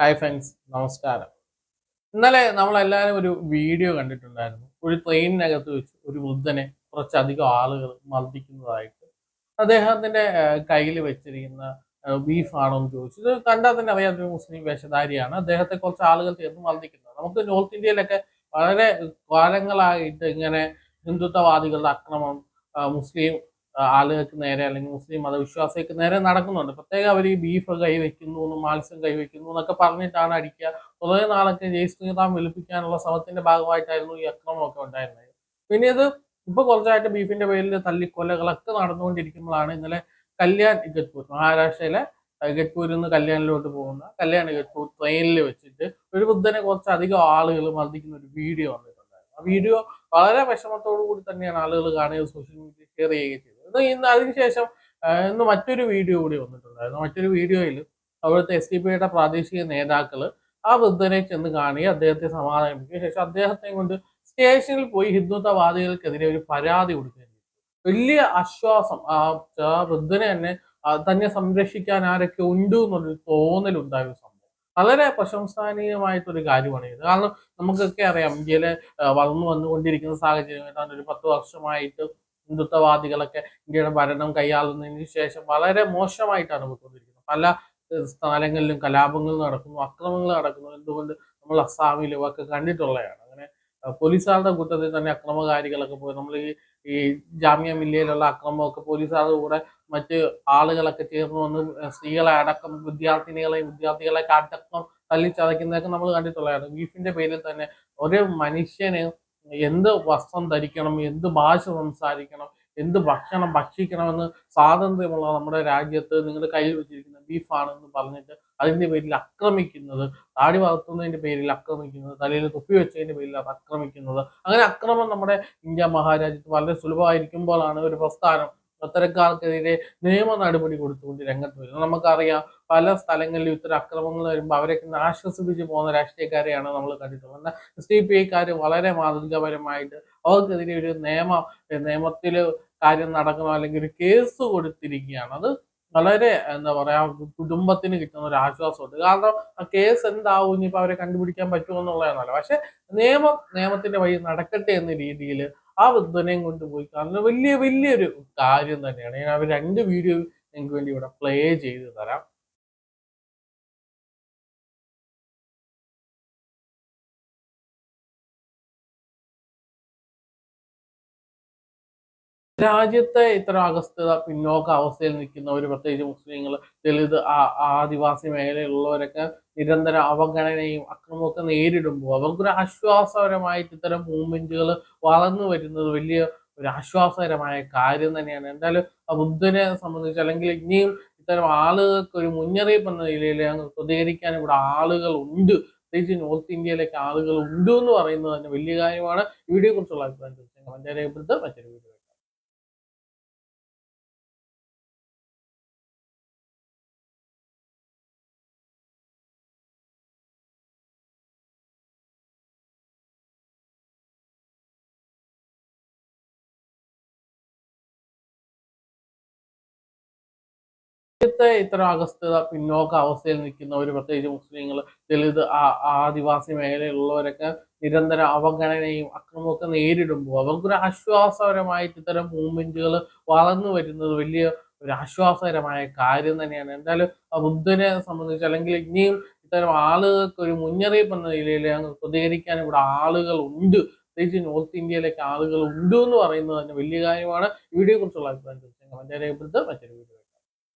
Hi friends നമസ്കാരം. ഇന്നലെ നമ്മളെല്ലാവരും ഒരു വീഡിയോ കണ്ടിട്ടുണ്ടായിരുന്നു. ഒരു ട്രെയിനിനകത്ത് വെച്ച് ഒരു വൃദ്ധനെ കുറച്ചധികം ആളുകൾ മർദ്ദിക്കുന്നതായിട്ട്. അദ്ദേഹത്തിന്റെ കയ്യിൽ വെച്ചിരിക്കുന്ന ബീഫ് ആണോ എന്ന് ചോദിച്ചു. ഇത് കണ്ടാൽ തന്നെ അറിയാം ഒരു മുസ്ലിം വേഷധാരിയാണ്. അദ്ദേഹത്തെ കുറച്ച് ആളുകൾ ചേർന്ന് മർദ്ദിക്കുന്നത്. നമുക്ക് നോർത്ത് ഇന്ത്യയിലൊക്കെ വളരെ കാലങ്ങളായിട്ട് ഇങ്ങനെ ഹിന്ദുത്വവാദികളുടെ അക്രമം മുസ്ലിം ആളുകൾക്ക് നേരെ അല്ലെങ്കിൽ മുസ്ലിം മതവിശ്വാസികൾക്ക് നേരെ നടക്കുന്നുണ്ട്. പ്രത്യേകം അവർ ഈ ബീഫ് കൈവയ്ക്കുന്നു മാംസം കൈവയ്ക്കുന്നു എന്നൊക്കെ പറഞ്ഞിട്ടാണ് അടിക്കുക. കുറേ നാളൊക്കെ ജയ് ശ്രീറാം വെളുപ്പിക്കാനുള്ള ശ്രമത്തിന്റെ ഭാഗമായിട്ടായിരുന്നു ഈ അക്രമമൊക്കെ ഉണ്ടായിരുന്നത്. പിന്നെ ഇത് ഇപ്പൊ കുറച്ചായിട്ട് ബീഫിന്റെ പേരിൽ തല്ലിക്കൊലകളൊക്കെ നടന്നുകൊണ്ടിരിക്കുമ്പോഴാണ് ഇന്നലെ കല്യാൺ ഇഗത്പൂർ മഹാരാഷ്ട്രയിലെ ഇഗത്പൂരിൽ നിന്ന് കല്യാണിലോട്ട് പോകുന്ന കല്യാൺ ഇഗത്പൂർ ട്രെയിനിൽ വെച്ചിട്ട് ഒരു ബുദ്ധനെ കുറച്ചധികം ആളുകൾ മർദ്ദിക്കുന്ന ഒരു വീഡിയോ വന്നിട്ടുണ്ടായിരുന്നു. ആ വീഡിയോ വളരെ വിഷമത്തോടു കൂടി തന്നെയാണ് ആളുകൾ കാണുകയും സോഷ്യൽ മീഡിയ ഷെയർ ചെയ്യുകയും ഇത് ഇന്ന് അതിനുശേഷം ഇന്ന് മറ്റൊരു വീഡിയോ കൂടി വന്നിട്ടുണ്ടായിരുന്നു. മറ്റൊരു വീഡിയോയിൽ അവിടുത്തെ എസ് ഡി പിയുടെ പ്രാദേശിക നേതാക്കൾ ആ വൃദ്ധനെ ചെന്ന് കാണി അദ്ദേഹത്തെ സമാധാനിപ്പിക്കുകയും ശേഷം അദ്ദേഹത്തെ കൊണ്ട് സ്റ്റേഷനിൽ പോയി ഹിന്ദുത്വവാദികൾക്കെതിരെ ഒരു പരാതി കൊടുക്കുകയും വലിയ ആശ്വാസം ആ വൃദ്ധനെ തന്നെ തന്നെ സംരക്ഷിക്കാൻ ആരൊക്കെ ഉണ്ട് എന്നുള്ളൊരു തോന്നലുണ്ടായ ഒരു സംഭവം. വളരെ പ്രശംസനീയമായിട്ടൊരു കാര്യമാണ് ഇത്. കാരണം നമുക്കൊക്കെ അറിയാം ഇന്ത്യയിലെ വളർന്നു വന്നുകൊണ്ടിരിക്കുന്ന സാഹചര്യം ഏതാണ്ട് ഒരു പത്ത് വർഷമായിട്ട് ഹിന്ദുത്വവാദികളൊക്കെ ഇന്ത്യയുടെ ഭരണം കൈയാളുന്നതിന് ശേഷം വളരെ മോശമായിട്ടാണ് പോയിക്കൊണ്ടിരിക്കുന്നത്. പല സ്ഥലങ്ങളിലും കലാപങ്ങൾ നടക്കുന്നു അക്രമങ്ങൾ നടക്കുന്നു. എന്തുകൊണ്ട് നമ്മൾ അസ്സാമിലും ഒക്കെ കണ്ടിട്ടുള്ളതാണ്. അങ്ങനെ പോലീസുകാരുടെ കൂട്ടത്തിൽ തന്നെ അക്രമകാരികളൊക്കെ പോയി. നമ്മൾ ഈ ഈ ജാമ്യ മില്ലയിലുള്ള അക്രമമൊക്കെ പോലീസുകാരുടെ കൂടെ മറ്റ് ആളുകളൊക്കെ ചേർന്ന് വന്ന് സ്ത്രീകളെ അടക്കം വിദ്യാർത്ഥിനികളെയും വിദ്യാർത്ഥികളെ അടക്കം തല്ലിച്ചതയ്ക്കുന്നതൊക്കെ നമ്മൾ കണ്ടിട്ടുള്ളതാണ്. ബീഫിന്റെ പേരിൽ തന്നെ ഒരു മനുഷ്യന് എന്ത് വസ്ത്രം ധരിക്കണം എന്ത് ഭാഷ സംസാരിക്കണം എന്ത് ഭക്ഷണം ഭക്ഷിക്കണമെന്ന് സ്വാതന്ത്ര്യമുള്ള നമ്മുടെ രാജ്യത്ത് നിങ്ങളുടെ കയ്യിൽ വെച്ചിരിക്കുന്ന ബീഫാണെന്ന് പറഞ്ഞിട്ട് അതിന്റെ പേരിൽ ആക്രമിക്കുന്നത് താടി വളർത്തുന്നതിന്റെ പേരിൽ ആക്രമിക്കുന്നത് തലയിൽ തുപ്പി വെച്ചതിന്റെ പേരിൽ അത് ആക്രമിക്കുന്നത്. അങ്ങനെ അക്രമം നമ്മുടെ ഇന്ത്യ മഹാരാജ്യത്ത് വളരെ സുലഭമായിരിക്കുമ്പോഴാണ് ഒരു പ്രസ്ഥാനം അത്തരക്കാർക്കെതിരെ നിയമ നടപടി കൊടുത്തുകൊണ്ട് രംഗത്ത് വരുന്നു. നമുക്കറിയാം പല സ്ഥലങ്ങളിലും ഇത്തരം അക്രമങ്ങൾ വരുമ്പോൾ അവരൊക്കെ ആശ്വസിപ്പിച്ച് പോകുന്ന രാഷ്ട്രീയക്കാരെയാണ് നമ്മൾ കണ്ടിട്ടുള്ളത്. എന്നാൽ എസ് ഡി പി ഐക്കാർ വളരെ മാതൃകാപരമായിട്ട് അവർക്കെതിരെ ഒരു നിയമ നിയമത്തിൽ കാര്യം നടക്കണം അല്ലെങ്കിൽ ഒരു കേസ് കൊടുത്തിരിക്കുകയാണ്. അത് വളരെ എന്താ പറയാ കുടുംബത്തിന് കിട്ടുന്ന ഒരു ആശ്വാസമുണ്ട്. കാരണം ആ കേസ് എന്താവും? ഇനിയിപ്പോൾ അവരെ കണ്ടുപിടിക്കാൻ പറ്റുമെന്നുള്ളതാണല്ലോ പക്ഷെ നിയമം നിയമത്തിന്റെ വഴി നടക്കട്ടെ എന്ന രീതിയിൽ ആ വൃദ്ധനെയും കൊണ്ടുപോയി കാരണം വലിയ വലിയൊരു കാര്യം തന്നെയാണ്. ഞാൻ അവർ രണ്ട് വീഡിയോ നിങ്ങൾക്ക് വേണ്ടി ഇവിടെ പ്ലേ ചെയ്ത് തരാം. രാജ്യത്തെ ഇത്ര അഗസ്ത്യത പിന്നോക്ക അവസ്ഥയിൽ നിൽക്കുന്നവർ പ്രത്യേകിച്ച് മുസ്ലിങ്ങൾ ദളിത് ആദിവാസി മേഖലയിലുള്ളവരൊക്കെ നിരന്തര അവഗണനയും അക്രമമൊക്കെ നേരിടുമ്പോൾ അവർക്കൊരു ആശ്വാസപരമായിട്ട് ഇത്തരം മൂവ്മെന്റുകൾ വളർന്നു വരുന്നത് വലിയ ഒരു ആശ്വാസകരമായ കാര്യം തന്നെയാണ്. എന്തായാലും ബുദ്ധനെ സംബന്ധിച്ച് അല്ലെങ്കിൽ ഇനിയും ഇത്തരം ആളുകൾക്ക് ഒരു മുന്നറിയിപ്പ് എന്ന നിലയിൽ പ്രതികരിക്കാൻ ഇവിടെ ആളുകൾ ഉണ്ട് പ്രത്യേകിച്ച് നോർത്ത് ഇന്ത്യയിലേക്ക് ആളുകൾ ഉണ്ട് എന്ന് പറയുന്നത് തന്നെ വലിയ കാര്യമാണ്. വീഡിയോ കുറിച്ചുള്ള അഭിപ്രായം തീർച്ചയായും കമന്റ് രേഖപ്പെടുത്തുക. മറ്റൊരു വീഡിയോ രാജ്യത്തെ ഇത്തരം അഗസ്ത്യത പിന്നോക്ക അവസ്ഥയിൽ നിൽക്കുന്നവർ പ്രത്യേകിച്ച് മുസ്ലിങ്ങൾ ദളിത് ആദിവാസി മേഖലയിലുള്ളവരൊക്കെ നിരന്തര അവഗണനയും അക്രമമൊക്കെ നേരിടുമ്പോൾ അവർക്കൊരു ആശ്വാസപരമായിട്ട് ഇത്തരം മൂവ്മെന്റുകൾ വളർന്നു വരുന്നത് വലിയ ഒരു ആശ്വാസകരമായ കാര്യം തന്നെയാണ്. എന്തായാലും ബുദ്ധനെ സംബന്ധിച്ച് അല്ലെങ്കിൽ ഇനിയും ഇത്തരം ആളുകൾക്ക് ഒരു മുന്നറിയിപ്പ് എന്ന നിലയിൽ പ്രതികരിക്കാൻ ഇവിടെ ആളുകൾ ഉണ്ട് പ്രത്യേകിച്ച് നോർത്ത് ഇന്ത്യയിലേക്ക് ആളുകൾ ഉണ്ട് എന്ന് പറയുന്നത് തന്നെ വലിയ കാര്യമാണ്. വീഡിയോ കുറിച്ചുള്ള അഭിപ്രായം തീർച്ചയായും മറ്റൊരു വീഡിയോ